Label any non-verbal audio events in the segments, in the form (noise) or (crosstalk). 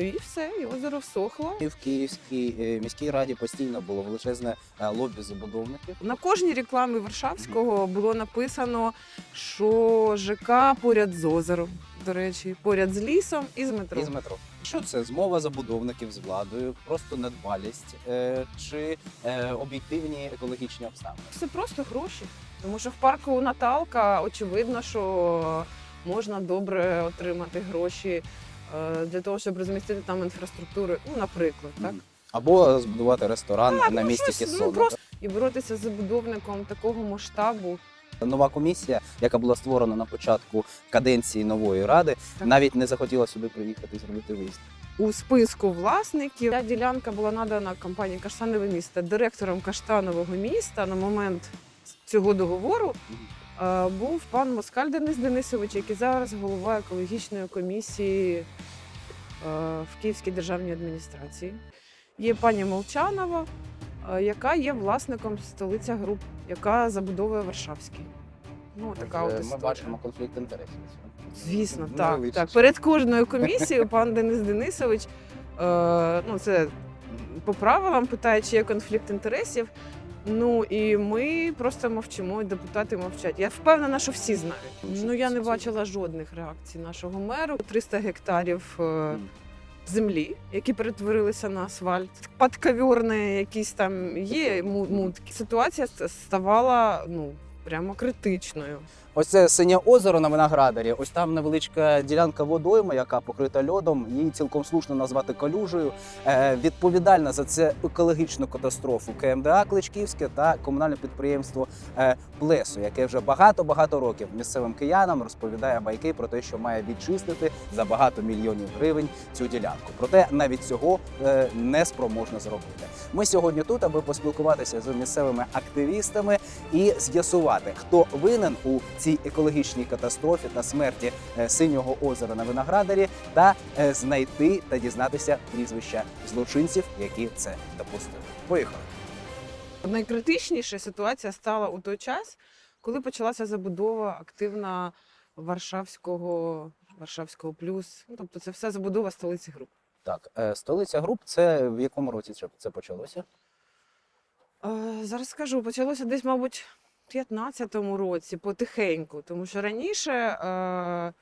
І все, і озеро всохло. І в Київській е, міській раді постійно було величезне е, лобі забудовників. На кожній рекламі Варшавського було написано, що ЖК поряд з озером. До речі, поряд з лісом і з метро. Із метро. Що це змова забудовників з владою, просто недбалість е, чи е, об'єктивні екологічні обставини? Це просто гроші. Тому що в парку Наталка очевидно, що можна добре отримати гроші е, для того, щоб розмістити там інфраструктуру. Ну, наприклад, так. Або збудувати ресторан Так, на ну, місці щось, ну, просто- І боротися з забудовником такого масштабу. Нова комісія, яка була створена на початку каденції нової ради, Так. навіть не захотіла сюди приїхати і зробити виїзд. У списку власників ця ділянка була надана компанії Каштанове місто. Директором Каштанового міста на момент цього договору був пан Москаль Денис Денисович, який зараз голова екологічної комісії е, в Київській державній адміністрації. Є пані Молчанова, е, яка є власником столиця груп, яка забудовує Варшавський. Ну, така от Е, Ми бачимо конфлікт інтересів. Звісно, Ну, так. так. Перед кожною комісією пан Денис Денисович, е, ну це по правилам питає, чи є конфлікт інтересів. Ну і ми просто мовчимо, і депутати мовчать. Я впевнена, що всі знають. Ну я не бачила жодних реакцій нашого меру. 300 гектарів е, землі, які перетворилися на асфальт. Подковірне якісь там є му- мутки. Ситуація ст- ставала ну прямо критичною. Ось це синє озеро на виноградарі. Ось там невеличка ділянка водойми, яка покрита льодом. Її цілком слушно назвати калюжею. Е, відповідальна за це екологічну катастрофу КМДА Кличківське та комунальне підприємство е, Плесо, яке вже багато-багато років місцевим киянам розповідає байки про те, що має відчистити за багато мільйонів гривень цю ділянку. Проте навіть цього е, не спроможно зробити. Ми сьогодні тут, аби поспілкуватися з місцевими активістами і з'ясувати, хто винен у цій екологічній катастрофі та смерті е, синього озера на виноградарі, та е, знайти та дізнатися прізвища злочинців, які це допустили. Поїхали. Найкритичніша ситуація стала у той час, коли почалася забудова активна Варшавського, Варшавського плюс. Ну, тобто це все забудова столиці груп. Так, е, столиця груп. Це в якому році це- почалося? Зараз скажу, почалося десь, мабуть, 15-му році, потихеньку, тому що раніше е,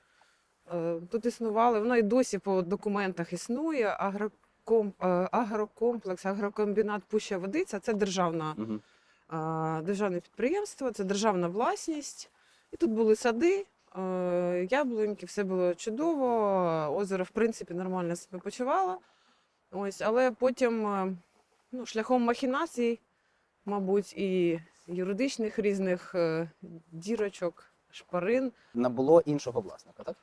е, тут існували, воно і досі по документах існує. Агроком, е, агрокомплекс, агрокомбінат Пуща Водиця це державна Угу. а, державне підприємство, це державна власність. І тут були сади, е, яблуньки, все було чудово. Озеро, в принципі, нормально себе почувало. Ось, але потім, е, ну, шляхом махінацій, мабуть, і юридичних різних е, дірочок, шпарин. Не було іншого власника, так?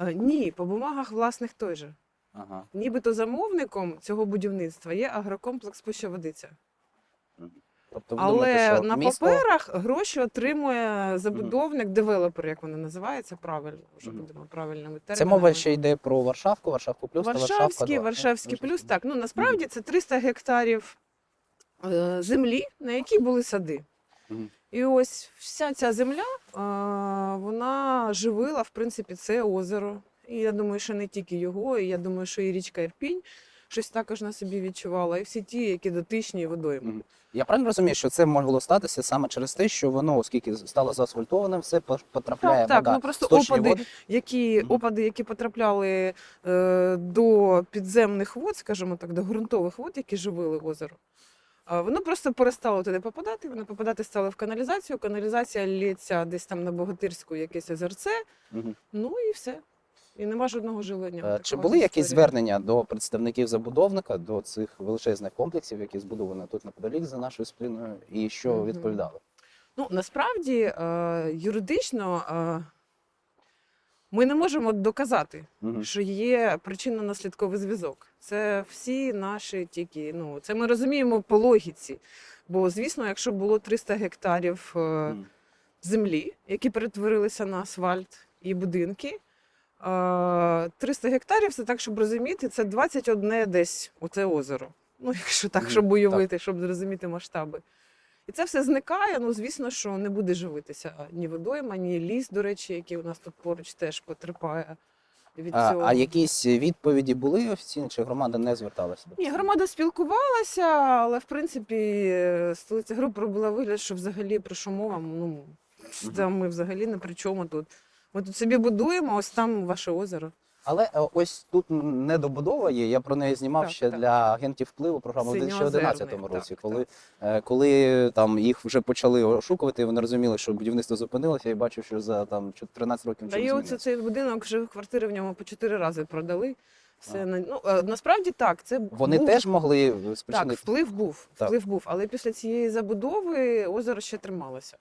Е, Ні, по бумагах власних той же. Ага. Нібито замовником цього будівництва є агрокомплекс Пуща-Водиця. Тобто, ви Але думаєте, що на місто... паперах гроші отримує забудовник, девелопер, як вони називаються, правильно, вже будемо правильними термінами. Це мова ще йде про Варшавку, Варшавку плюс та Варшавка Варшавський, 2. Варшавський Дуже плюс. Так, ну насправді це 300 гектарів е, землі, на якій були сади. І ось вся ця земля, вона живила, в принципі, це озеро. І я думаю, що не тільки його, і я думаю, що і річка Ірпінь щось також на собі відчувала, і всі ті, які дотичні водойми. Я правильно розумію, що це могло статися саме через те, що воно, оскільки стало заасфальтованим, все по- потрапляє Так, так, ну просто опади, води. які опади, які потрапляли е, до підземних вод, скажімо так, до ґрунтових вод, які живили озеро. Воно просто перестало туди попадати. Воно попадати стало в каналізацію. Каналізація лється десь там на Богатирську, якесь озерце. Мгм. Ну і все. І нема жодного жилення. Е, Чи були якісь звернення до представників забудовника до цих величезних комплексів, які збудовані тут неподалік за нашою спиною, і що Мгм. відповідали? Ну насправді е, юридично е, ми не можемо доказати, Мгм. що є причинно-наслідковий зв'язок. Це всі наші тільки. Ну це ми розуміємо по логіці. Бо, звісно, якщо було 300 гектарів е, Мгм. землі, які перетворилися на асфальт і будинки. е, 300 гектарів це так, щоб розуміти, це 21 десь оце озеро. Ну, якщо так, Мгм, щоб уявити, щоб зрозуміти масштаби. І це все зникає. Ну, звісно, що не буде живитися ні водойма, ні ліс, до речі, який у нас тут поруч теж потерпає від цього. а якісь відповіді були офіційні, чи громада не зверталася? Ні, громада спілкувалася, але в принципі столиця групи робила вигляд, що взагалі про що мова, ну там ми взагалі не при чому тут. Ми тут собі будуємо, ось там ваше озеро. Але е, ось тут недобудова є. Я про неї знімав Так, ще так. для агентів впливу програму в Синьоозерний, 2011 році, так, коли, е, коли там їх вже почали ошукувати, і вони розуміли, що будівництво зупинилося, і бачив, що за там 13 років Та і оце цей будинок вже квартири в ньому по чотири рази продали. Все на ну е, насправді так. Це Вони був, теж могли так, спричинити. вплив був. Так. Вплив був. Але після цієї забудови озеро ще трималося.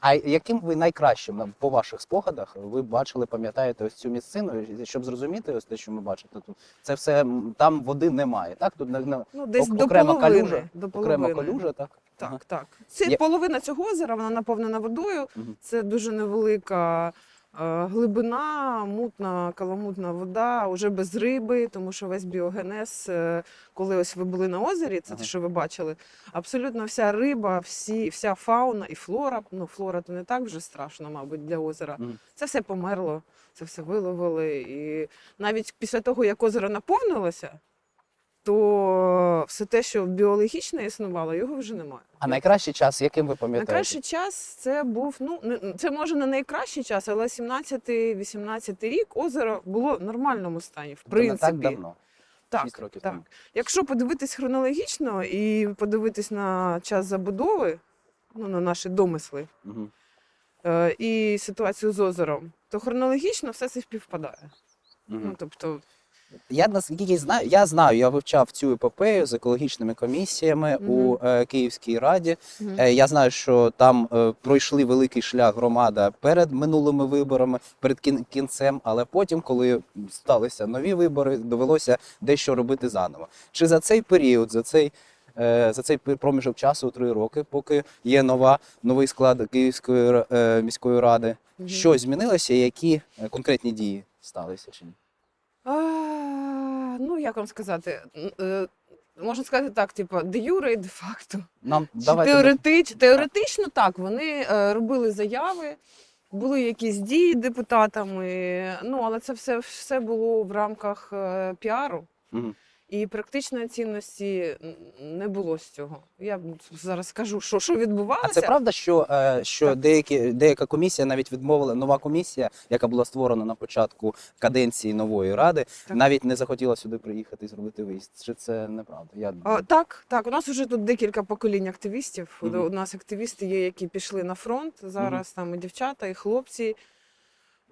А яким ви найкращим на- по ваших спогадах ви бачили, пам'ятаєте ось цю місцину, щоб зрозуміти ось те, що ми бачите тут. Це все там води немає, так? Тут на- на- Ну, десь ок- до окрема половини. калюжа, до окрема калюжа, так? Так, Ага. так. Це Я- половина цього озера, вона наповнена водою. Угу. Це дуже невелика глибина, мутна, каламутна вода, уже без риби, тому що весь біогенез, е, коли ось ви були на озері, це те, що ви бачили, абсолютно вся риба, всі, вся фауна і флора, ну флора то не так вже страшно, мабуть, для озера. Це все померло, це все виловили. І навіть після того, як озеро наповнилося, то все те, що біологічно існувало, його вже немає. А найкращий час, яким ви пам'ятаєте? Найкращий час це був, ну це може не найкращий час, але 17-18 рік озеро було в нормальному стані, в не принципі. так давно. Так, років так. тому. Якщо подивитись хронологічно і подивитись на час забудови, ну на наші домисли Мгм. е, і ситуацію з озером, то хронологічно все це співпадає. Мгм. Ну тобто, Я наскільки знаю, я знаю, я вивчав цю епопею з екологічними комісіями Мгм. у е, Київській раді. мгм. Е, я знаю, що там е, пройшли великий шлях громада перед минулими виборами, перед кін- кінцем, але потім, коли сталися нові вибори, довелося дещо робити заново. Чи за цей період, за цей е, за цей проміжок часу три роки, поки є нова новий склад Київської е, міської ради, Мгм. щось змінилося? Які е, конкретні дії сталися чи ні? Ну як вам сказати, е, можна сказати так, типу, де юре і де факто. Нам Чи давайте теоретич, теоретично так, вони е, робили заяви, були якісь дії депутатами, ну але це все, все було в рамках е, піару. Мгм. І практичної цінності не було з цього. Я зараз скажу, що, що відбувалося. А це правда, що, е, що деякі, деяка комісія навіть відмовила, нова комісія, яка була створена на початку каденції нової ради, Так. навіть не захотіла сюди приїхати і зробити виїзд. Чи це неправда? Я... А, так, так. У нас вже тут декілька поколінь активістів. Мгм. У нас активісти є, які пішли на фронт. Зараз там і дівчата, і хлопці.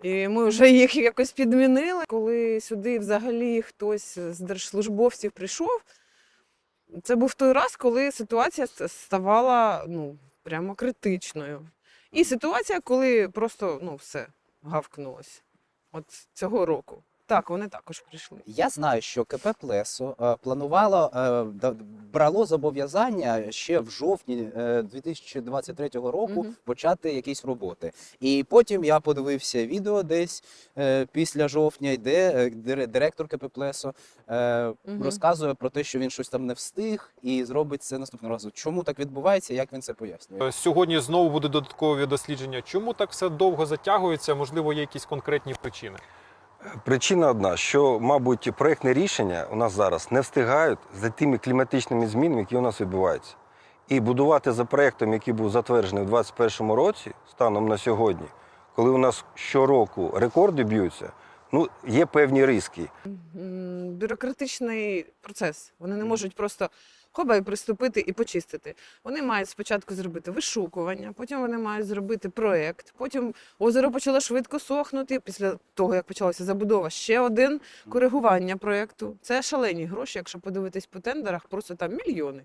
І ми вже (laughs) їх якось підмінили. Коли сюди взагалі хтось з держслужбовців прийшов, це був той раз, коли ситуація ставала ну, прямо критичною. І ситуація, коли просто ну, все гавкнулось. От цього року. Так, вони також прийшли. Я знаю, що КП Плесо е, планувало е, брало зобов'язання ще в жовтні е, 2023 року Мгм. почати якісь роботи. І потім я подивився відео десь е, після жовтня, де е, директор КП Плесо е, розказує про те, що він щось там не встиг і зробить це наступного разу. Чому так відбувається? Як він це пояснює? Сьогодні знову буде додаткові дослідження. Чому так все довго затягується? Можливо, є якісь конкретні причини. Причина одна, що, мабуть, проектне рішення у нас зараз не встигають за тими кліматичними змінами, які у нас відбуваються. І будувати за проектом, який був затверджений у 2021 році, станом на сьогодні, коли у нас щороку рекорди б'ються, ну є певні риски. бюрократичний процес. Вони не можуть просто хоба і приступити і почистити. Вони мають спочатку зробити вишукування, потім вони мають зробити проект. Потім озеро почало швидко сохнути. Після того, як почалася забудова, ще один коригування проекту. Це шалені гроші, якщо подивитись по тендерах, просто там мільйони.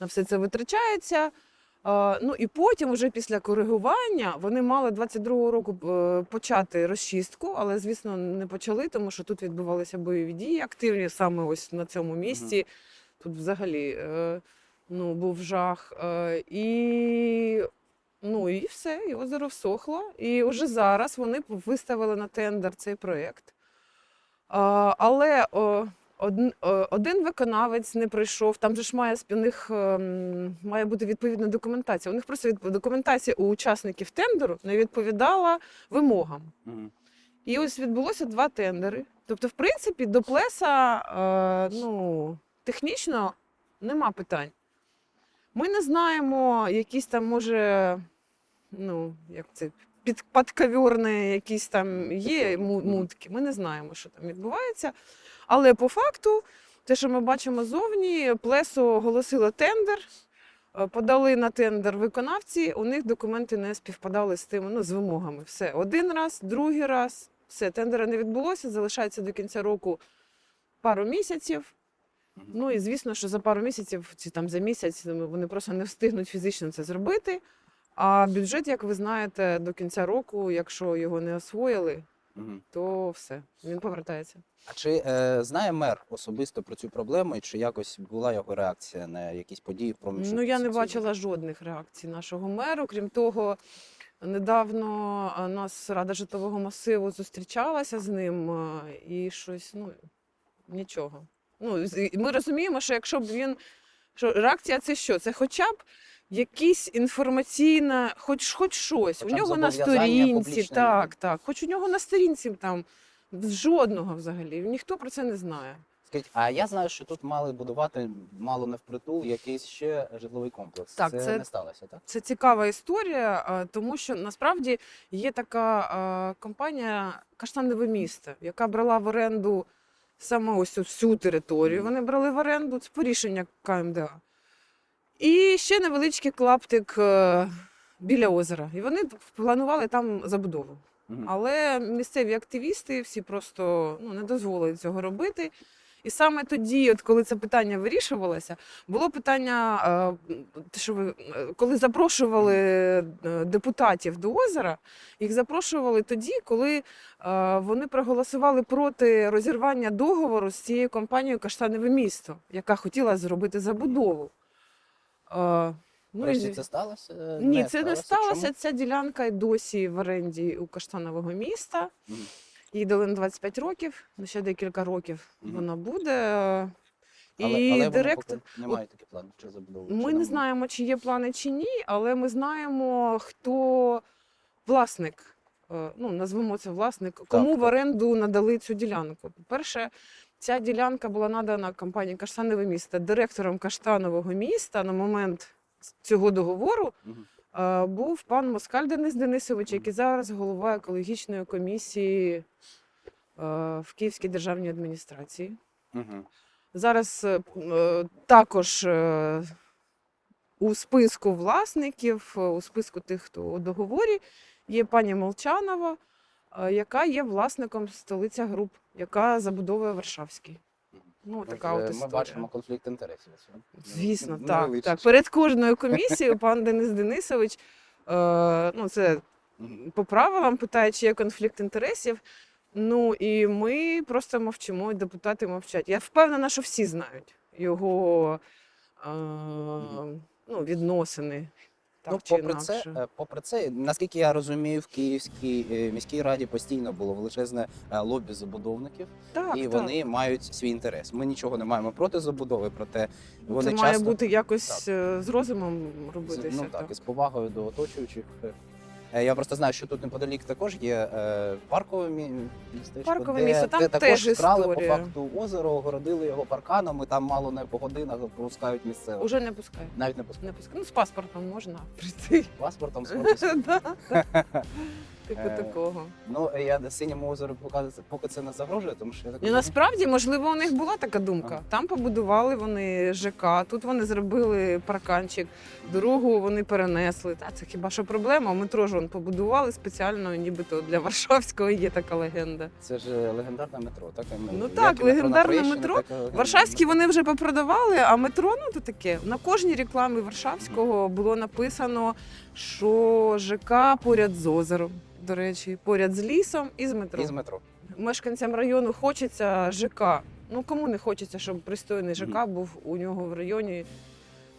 На все це витрачається. Ну і потім, вже після коригування, вони мали 22-го року е, почати розчистку, але звісно не почали, тому що тут відбувалися бойові дії активні саме ось на цьому місці. Тут взагалі е, ну, був жах. Е, І, ну, і все, і озеро всохло. І вже зараз вони виставили на тендер цей проєкт. Але один, виконавець не прийшов. Там же ж має у них ем, має бути відповідна документація. У них просто від, документація у учасників тендеру не відповідала вимогам. І ось відбулося два тендери. Тобто, в принципі, до плеса е, ну, технічно нема питань. Ми не знаємо, якісь там, може, ну, як це, під, підковірні якісь там є мутки. Ми не знаємо, що там відбувається. Але по факту, те, що ми бачимо зовні, плесо оголосило тендер. е, Подали на тендер виконавці, у них документи не співпадали з тими, ну, з вимогами. Все, один раз, другий раз, все, тендера не відбулося, залишається до кінця року пару місяців. Ну і звісно, що за пару місяців чи там за місяць ну, вони просто не встигнуть фізично це зробити. А бюджет, як ви знаєте, до кінця року, якщо його не освоїли, Мгм. то все, він повертається. А чи е, знає мер особисто про цю проблему, і чи якось була його реакція на якісь події в проміжку? Ну я не бачила жодних реакцій нашого меру. Крім того, недавно а, нас Рада житлового масиву зустрічалася з ним а, і щось, ну нічого. Ну, ми розуміємо, що якщо б він. Що реакція це що? Це хоча б якісь інформаційна, хоч хоч щось. Хоча у нього на сторінці, так, так. Хоч у нього на сторінці там жодного взагалі. Ніхто про це не знає. Скажіть, а я знаю, що тут мали будувати мало не впритул якийсь ще житловий комплекс. Так, це, це- не сталося, так? Це цікава історія, тому що насправді є така компанія Каштанове місто, яка брала в оренду саме ось всю територію. Вони брали в оренду це по КМДА. І ще невеличкий клаптик е, біля озера. І вони планували там забудову. Але місцеві активісти всі просто ну, не дозволили цього робити. І саме тоді, от коли це питання вирішувалося, було питання, е, що ви, е, коли запрошували е, депутатів до озера, їх запрошували тоді, коли вони проголосували проти розірвання договору з цією компанією Каштанове місто, яка хотіла зробити забудову. Ну, і- це сталося? ні, це не сталося. Чому? Ця ділянка й досі в оренді у Каштанового міста. Мгм. Їй дали на 25 років, ну ще декілька років Мгм. вона буде. І Але, але директор. вони поки не мають таких планів чи забудови. Ми чи не нам- знаємо, чи є плани чи ні, але ми знаємо, хто власник. е, Ну, назвемо це власник, кому Так, в так. оренду надали цю ділянку. По-перше, ця ділянка була надана компанії Каштанове місто директором Каштанового міста на момент цього договору Мгм. Був пан Москаль Денис Денисович, який зараз голова екологічної комісії в Київській державній адміністрації. Зараз е, е, також е, у списку власників, у списку тих, хто у договорі, є пані Молчанова, яка є власником столиця груп, яка забудовує Варшавський. Ну, така Отже, от Ми історія. бачимо конфлікт інтересів. Звісно, Ну, так, так. Перед кожною комісією пан Денис Денисович, е, ну це по правилам питає, чи є конфлікт інтересів. Ну і ми просто мовчимо, і депутати мовчать. Я впевнена, що всі знають його е, ну, відносини. Так ну, попри це, е, попри це, наскільки я розумію, в Київській е, міській раді постійно було величезне е, лобі забудовників, так, і так. вони мають свій інтерес. Ми нічого не маємо проти забудови, проте вони Це часто має бути якось так. з розумом робитися. ну, так, і з повагою до оточуючих. Е, Я просто знаю, що тут неподалік також є е, паркове мі- містечко, Паркове де, місто, там де також теж вкрали по факту озеро, огородили його парканом, і там мало не по годинах пускають місцевих. Уже не пускають. Навіть не пускають. Не пускають. Ну, з паспортом можна прийти. Паспортом з (laughs) Да, так. Типу Е, такого. Ну, я синьому озеру поки, поки це не загрожує, тому що я так І насправді, можливо, у них була така думка. Ага. Там побудували вони ЖК, тут вони зробили парканчик, дорогу вони перенесли. Та це хіба що проблема? Метро ж вон побудували спеціально, нібито для Варшавського є така легенда. це ж легендарне метро, так? Ну Як так, метро легендарне метро. легендарне Варшавські вони вже попродавали, а метро ну то таке. На кожній рекламі Варшавського було написано, що ЖК поряд з озером. До речі, поряд з лісом і з метро. І з метро. мешканцям району хочеться ЖК. Ну кому не хочеться, щоб пристойний ЖК був у нього в районі.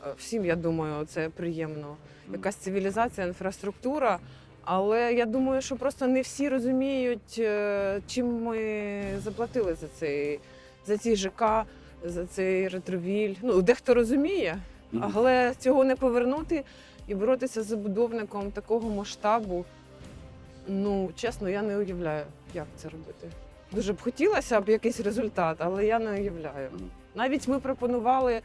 Е, Всім, я думаю, це приємно. Якась цивілізація, інфраструктура. Але я думаю, що просто не всі розуміють, е, чим ми заплатили за цей за ці ЖК, за цей ретровіль. Ну, дехто розуміє, але цього не повернути і боротися з забудовником такого масштабу. Ну, чесно, я не уявляю. як це робити. Дуже б хотілося б якийсь результат, але я не уявляю. Навіть ми пропонували,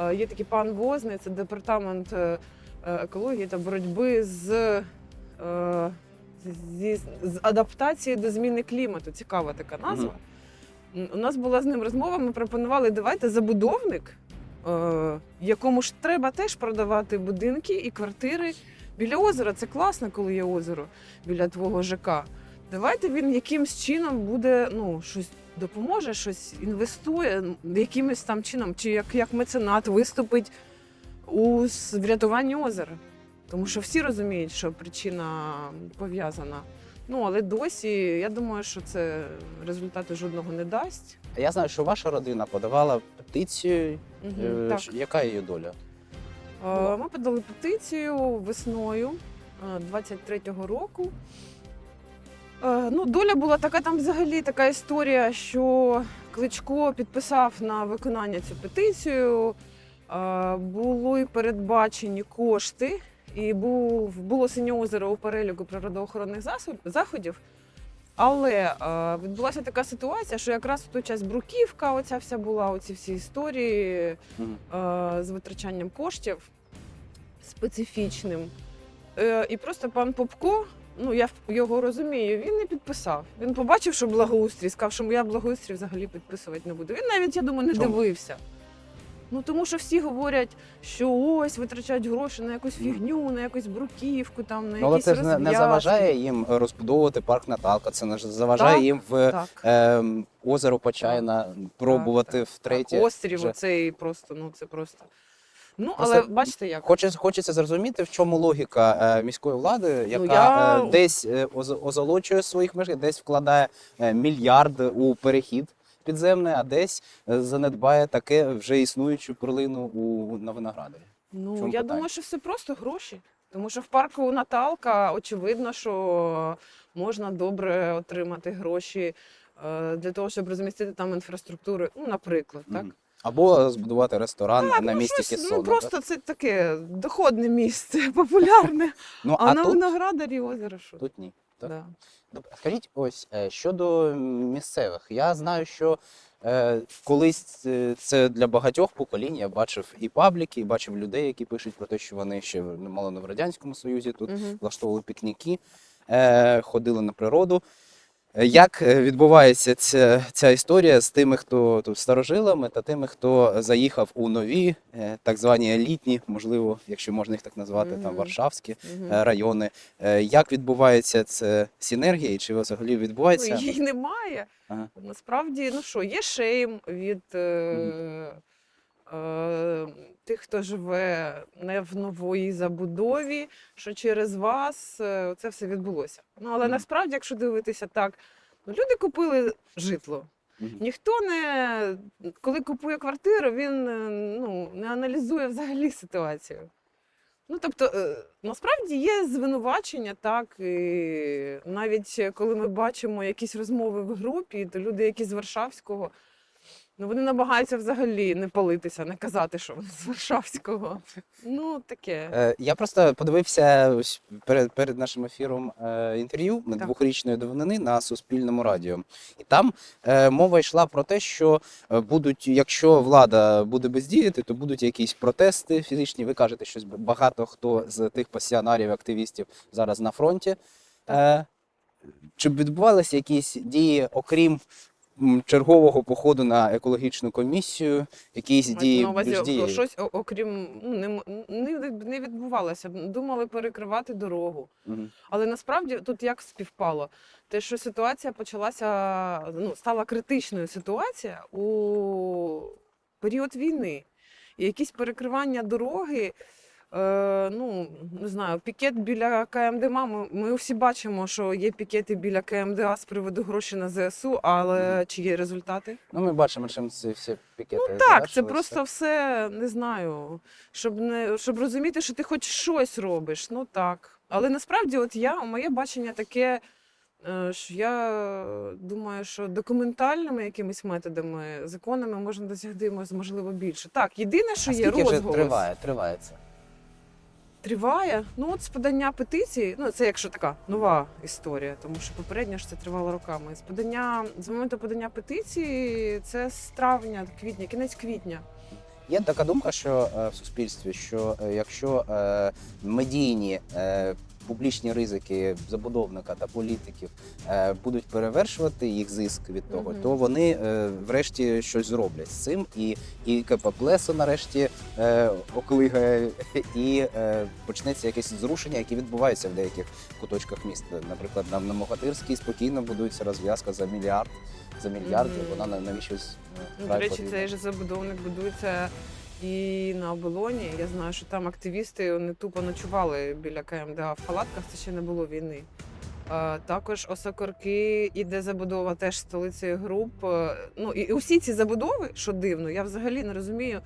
е, є такий пан Возний, це департамент е, е, екології та боротьби з, е, зі, з адаптації до зміни клімату. Цікава така назва. М, У нас була з ним розмова, ми пропонували, давайте забудовник, е, якому ж треба теж продавати будинки і квартири біля озера. Це класно, коли є озеро біля твого ЖК. Давайте він якимсь чином буде ну, щось допоможе, щось інвестує, якимось там чином, чи як, як меценат виступить у врятуванні озера. Тому що всі розуміють, що причина пов'язана. Ну, але досі я думаю, що це результату жодного не дасть. Я знаю, що ваша родина подавала петицію. Е, так. Яка її доля? Е, Ми подали петицію весною е, 23-го року. Е, Ну, доля була така, там взагалі така історія, що Кличко підписав на виконання цю петицію. Е, Були передбачені кошти, і був, було синє озеро у переліку природоохоронних засоб- заходів. Але е, відбулася така ситуація, що якраз в той час бруківка, оця вся була, оці всі історії е, з витрачанням коштів специфічним. Е, і просто пан Попко, ну я його розумію, він не підписав. Він побачив, що благоустрій, сказав, що я благоустрій взагалі підписувати не буду. Він навіть, я думаю, не Чому? дивився. Ну тому що всі говорять, що ось витрачають гроші на якусь фігню, на якусь бруківку, там на Ну, але якісь це ж не, не розв'язки. заважає їм розбудовувати парк Наталка, це не заважає Так, їм в Так. ем, озеро Почайна пробувати втретє. Острів вже. оцей просто, ну це просто. Ну, Просто але бачите як. Хочеться, хочеться зрозуміти, в чому логіка е, міської влади, яка Ну, я- е, десь е, оз- озолочує своїх мешканців, десь вкладає е, мільярд у перехід підземний, а десь е, занедбає таке вже існуючу перлину у на виноградарі. Ну, я питання? думаю, що все просто гроші. Тому що в парку Наталка очевидно, що можна добре отримати гроші е, для того, щоб розмістити там інфраструктуру. Ну, наприклад, так. Мгм. Або збудувати ресторан Так, на ну, місці щось, Кессона. ну просто це таке доходне місце, (laughs) популярне. Ну, А, а, на тут, виноградарі озеро що? тут ні. Так? Да. Добре, скажіть ось е, щодо місцевих. Я знаю, що е, колись е, це для багатьох поколінь. Я бачив і пабліки, і бачив людей, які пишуть про те, що вони ще мало не в радянському союзі тут угу. влаштовували пікніки, е, ходили на природу. Як е, відбувається ця, ця історія з тими, хто тут старожилами, та тими, хто заїхав у нові, е, так звані елітні, можливо, якщо можна їх так назвати, там варшавські Мгм. е, райони. Як відбувається це синергія, і чи взагалі відбувається? Ну, її немає. Ага. Насправді, ну що, є шейм від е, е, тих, хто живе не в новій забудові, що через вас е, це все відбулося. Ну, але насправді, якщо дивитися так, ну, люди купили житло. Ніхто не, коли купує квартиру, він е, ну, не аналізує взагалі ситуацію. Ну, тобто, е, насправді є звинувачення, так, і навіть е, коли ми бачимо якісь розмови в групі, то люди, які з Варшавського, ну вони намагаються взагалі не палитися, не казати, що вони з Варшавського. Ну, таке. Е, Я просто подивився ось перед, перед нашим ефіром е, інтерв'ю Так. двохрічної давнини на Суспільному радіо. І там е, мова йшла про те, що е, будуть, якщо влада буде бездіяти, то будуть якісь протести фізичні. Ви кажете, що багато хто з тих пасіонарів, активістів зараз на фронті. Е, Чи відбувалися якісь дії, окрім чергового походу на екологічну комісію, якісь дії увазі, більш щось о- окрім ну, не, не, не відбувалося. Думали перекривати дорогу. Мгм. Але насправді тут як співпало? Те, що ситуація почалася, ну, стала критичною ситуація у період війни. І якісь перекривання дороги, е, ну, не знаю, пікет біля КМДМА. Ми, ми всі бачимо, що є пікети біля КМДА з приводу грошей на ЗСУ, але чи є результати? Ну, ми бачимо, чим ці всі пікети. Ну так, це просто все не знаю. Щоб не щоб розуміти, що ти хоч щось робиш. Ну так. Але насправді, от я, моє бачення таке, е, що я думаю, що документальними якимись методами, законами можна досягти можливо більше. Так, єдине, що А є скільки вже триває, триває це? Триває. Ну от з подання петиції, ну це якщо така нова історія, тому що попередня ж це тривало роками. З подання з моменту подання петиції це з травня, квітня, кінець квітня. Є така думка, що е, в суспільстві, що е, якщо е, медійні публічні ризики забудовника та політиків е, будуть перевершувати їх зиск від того, Мгм. то вони е, врешті щось зроблять з цим, і, і КП нарешті е, оклигає, і почнеться якесь зрушення, яке відбувається в деяких куточках міста. Наприклад, на, Могатирській спокійно будується розв'язка за мільярд. За мільярд Мгм. вона на навіщось Ну, до речі, цей же забудовник будується і на оболоні. Я знаю, що там активісти вони тупо ночували біля КМДА в палатках, це ще не було війни. Також Осокорки іде забудова теж столицею груп. Е, Ну і усі ці забудови, що дивно, я взагалі не розумію.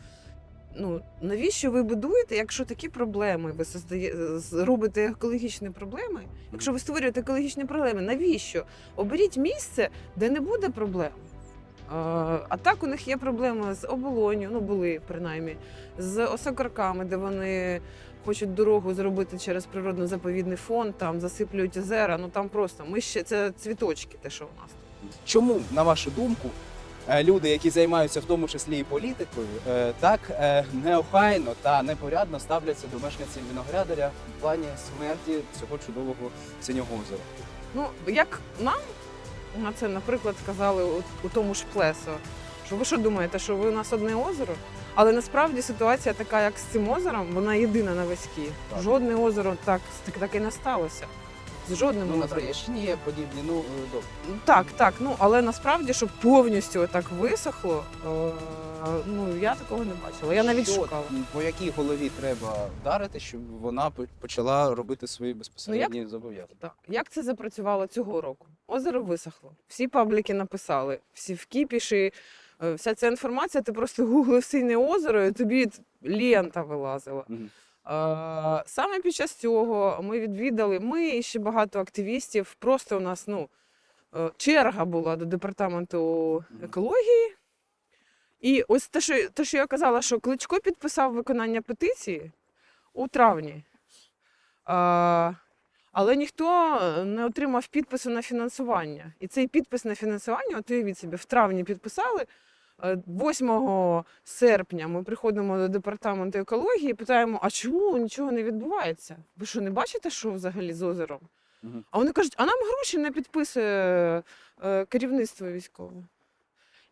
Ну навіщо ви будуєте, якщо такі проблеми ви создає, робите екологічні проблеми? Якщо ви створюєте екологічні проблеми, навіщо? Оберіть місце, де не буде проблем. А, а так у них є проблеми з оболонью, ну були принаймні, з осокорками, де вони хочуть дорогу зробити через природно-заповідний фонд, там засиплюють озера. Ну там просто ми ще це цвіточки, те, що у нас. Чому, на вашу думку, е, люди, які займаються в тому числі і політикою, е, так е, неохайно та непорядно ставляться до мешканців Виноградаря в плані смерті цього чудового синього озера? Ну як нам на це, наприклад, сказали у, у тому ж плесо, що ви що думаєте, що ви у нас одне озеро? Але насправді ситуація така, як з цим озером, вона єдина на весь Київ. Жодне озеро так, так, так і не сталося. З жодним Ну, на. Троєщині є подібні, ну е, добре. Ну, Так, так. Ну але насправді, щоб повністю так висохло, е, ну я такого не бачила. Я навіть Що, шукала. По якій голові треба вдарити, щоб вона почала робити Ну, свої безпосередні зобов'язання? Так, як це запрацювало цього року? Озеро висохло. Всі пабліки написали, всі в кіпіші. е, Вся ця інформація, ти просто гуглив синє озеро, і тобі лента вилазила. Мгм. Е, Саме під час цього ми відвідали, ми і ще багато активістів. Просто у нас ну, е, черга була до департаменту екології. І ось те, що, те, що я казала, що Кличко підписав виконання петиції у травні. А, але ніхто не отримав підпису на фінансування. І цей підпис на фінансування, от уявіть собі, в травні підписали. Е, 8 серпня ми приходимо до департаменту екології і питаємо, а чому нічого не відбувається? Ви що, не бачите, що взагалі з озером? Мгм. А вони кажуть, а нам гроші не підписує е, керівництво військове.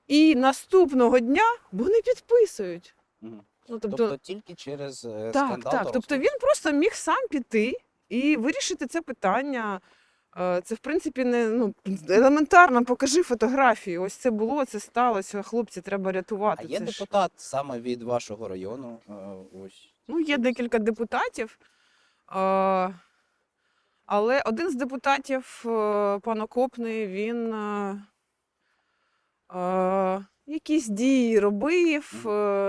І наступного дня вони підписують. Мгм. Ну, Тобто, тобто, тільки через е, так, скандал. так. та Тобто він просто міг сам піти і вирішити це питання. Е, Це, в принципі, не ну, елементарно покажи фотографії. Ось це було, це сталося. Хлопці, треба А є це ж... депутат саме від вашого району. е, Ось. Ну, є декілька депутатів. Е, Але один з депутатів, пан Окопний, він якісь дії робив.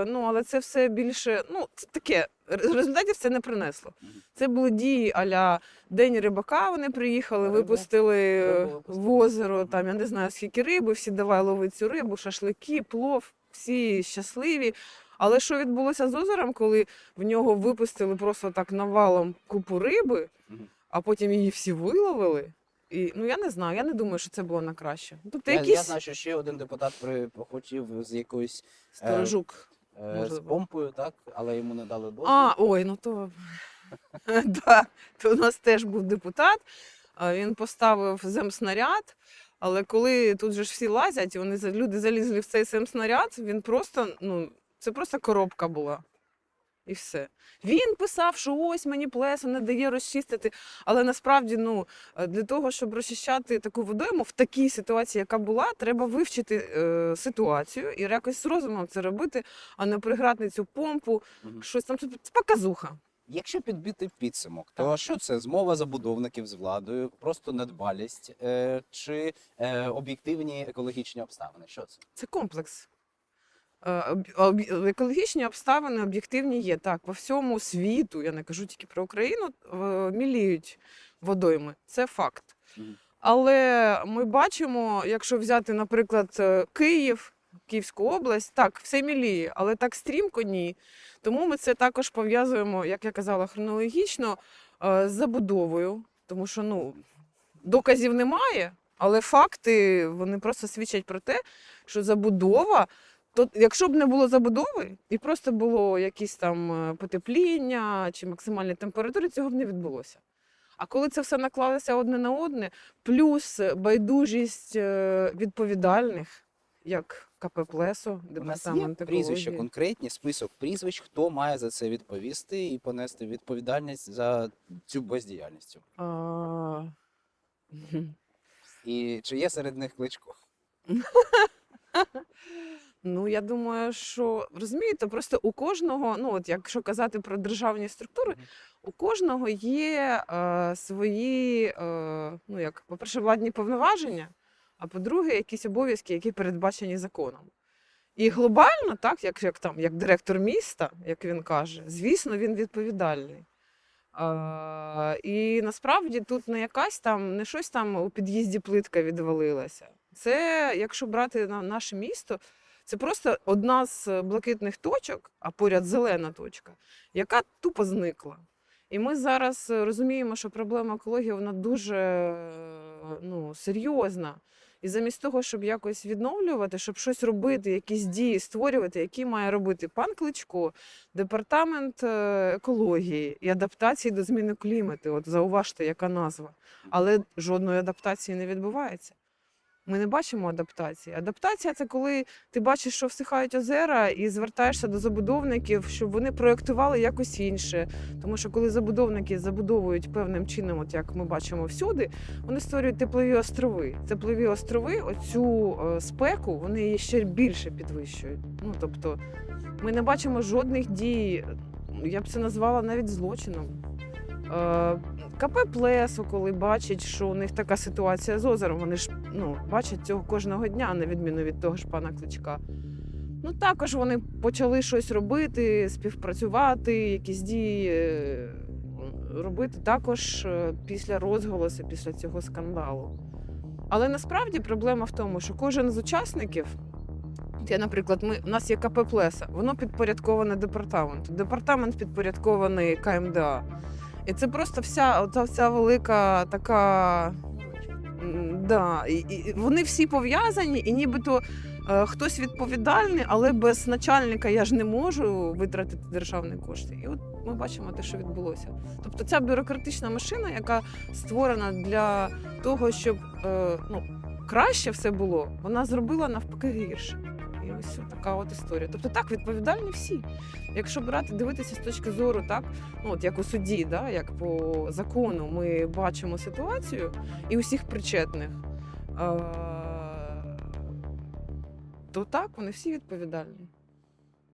Ну, але це все більше. Ну, це таке. Результатів це не принесло. Це були дії аля День рибака. Вони приїхали, випустили е, в озеро. Там я не знаю скільки риби, всі давай ловити цю рибу, шашлики, плов, всі щасливі. Але що відбулося з озером, коли в нього випустили просто так навалом купу риби, а потім її всі виловили? І ну я не знаю, я не думаю, що це було на краще. Тобто Я, я знаю, що ще один депутат при хотів з якоюсь сторожук. Е, з помпою, так, але йому не дали дозвіл. А, ой, ну то, (laughs) да, то у нас теж був депутат. Він поставив земснаряд. Але коли тут же ж всі лазять, і вони люди залізли в цей земснаряд, він просто, ну, це просто коробка була. І все. Він писав, що ось мені плесо не дає розчистити. Але насправді, ну, е, для того, щоб розчищати таку водойму в такій ситуації, яка була, треба вивчити е, ситуацію і якось з розумом це робити, а не приграти цю помпу, Мгм. щось там це показуха. Якщо підбити підсумок, то що це змова забудовників з владою, просто недбалість е, чи е, об'єктивні екологічні обставини? Що це? Це комплекс. Е, Екологічні обставини об'єктивні є. Так, по всьому світу, я не кажу тільки про Україну, міліють водойми. Це факт. Але ми бачимо, якщо взяти, наприклад, е, Київ, Київську область. Так, все міліє, але так стрімко ні. Тому ми це також пов'язуємо, як я казала, хронологічно е, з забудовою, тому що ну, доказів немає, але факти вони просто свідчать про те, що забудова. То якщо б не було забудови і просто було якісь там е, потепління чи максимальні температури, цього б не відбулося. А коли це все наклалося одне на одне, плюс байдужість е, відповідальних, як КП «Плесо», департамент прізвища, екології. конкретні список прізвищ, хто має за це відповісти і понести відповідальність за цю бездіяльність. А. (laughs) І чи є серед них кличко? (laughs) Ну, я думаю, що розумієте, просто у кожного, ну от якщо казати про державні структури, у кожного є е, свої, е, ну як, по-перше, владні повноваження, а по-друге, якісь обов'язки, які передбачені законом. І глобально, так, як, як там, як директор міста, як він каже, звісно, він відповідальний. А, і насправді тут не якась там, не щось там у під'їзді плитка відвалилася. Це, якщо брати на наше місто, це просто одна з блакитних точок, а поряд зелена точка, яка тупо зникла. І ми зараз е, розуміємо, що проблема екології вона дуже е, ну, серйозна. І замість того, щоб якось відновлювати, щоб щось робити, якісь дії створювати, які має робити пан Кличко, департамент е, екології і адаптації до зміни клімату. От зауважте, яка назва. Але жодної адаптації не відбувається. Ми не бачимо адаптації. Адаптація це коли ти бачиш, що всихають озера, і звертаєшся до забудовників, щоб вони проєктували якось інше. Тому що коли забудовники забудовують певним чином, от як ми бачимо всюди, вони створюють теплові острови. Теплові острови, оцю е, спеку, вони її ще більше підвищують. Ну тобто, ми не бачимо жодних дій. Я б це назвала навіть злочином. Е, КП Плесо, коли бачить, що у них така ситуація з озером, вони ж ну, бачать цього кожного дня, на відміну від того ж пана Кличка. Ну, також вони почали щось робити, співпрацювати, якісь дії е, робити також е, після розголосу, після цього скандалу. Але насправді проблема в тому, що кожен з учасників, я, наприклад, ми, у нас є КП Плеса, воно підпорядковане департаменту. Департамент підпорядкований КМДА. І це просто вся оця вся велика така. Да, і, і вони всі пов'язані, і нібито е, хтось відповідальний, але без начальника я ж не можу витратити державні кошти. І от ми бачимо те, що відбулося. Тобто ця бюрократична машина, яка створена для того, щоб е, ну, краще все було, вона зробила навпаки гірше. І ось така от історія. Тобто так відповідальні всі. Якщо брати, дивитися з точки зору, так ну от як у суді, да, як по закону, ми бачимо ситуацію і усіх причетних, то так вони всі відповідальні.